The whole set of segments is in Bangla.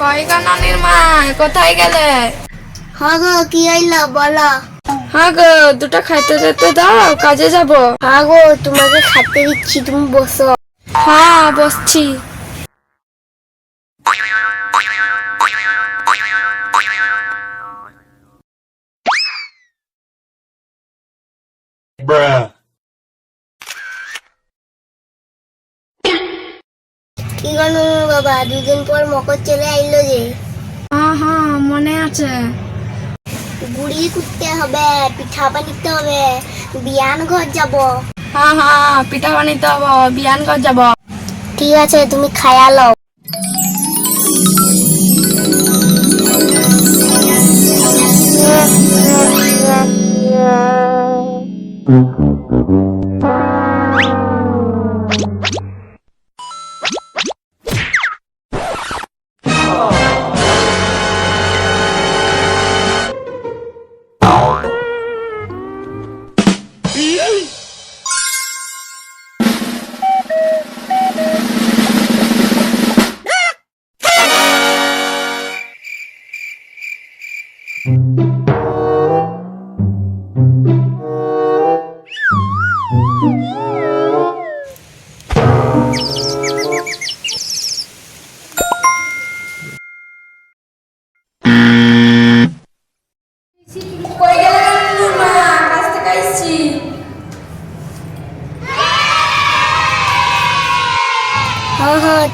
কই গো নানির মা কোথায় গেলে? হ্যাঁ গো কি হইল বলো। হ্যাঁ গো দুটো খাইতে যেতে দাও কাজে যাব। হ্যাঁ গো তোমাকে খাতে দিচ্ছি তুমি বসো। হ্যাঁ বসছি। Bruh. কি গো বাবা দুদিন পর মকর চলে আইলো যে। হ্যাঁ হ্যাঁ মনে আছে। গুড়ি কুটতে হবে পিঠা বানিতে হবে বিয়ান ঘর যাব। হ্যাঁ হ্যাঁ পিঠা বানিতে হব বিয়ান ঘর যাব। ঠিক আছে তুমি খায়া লও। কই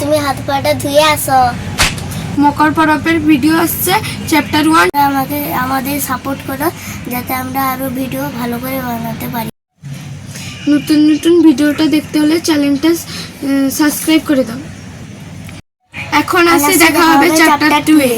তুমি হাত পাটা ধুয়ে আসো। মকর পরবের ভিডিও আসছে চ্যাপ্টার ওয়ান আমাকে আমাদের সাপোর্ট করো যাতে আমরা আরও ভিডিও ভালো করে বানাতে পারি। নতুন নতুন ভিডিওটা দেখতে হলে চ্যানেলটা সাবস্ক্রাইব করে দাও। এখন আসে দেখা হবে চ্যাপ্টার টু এ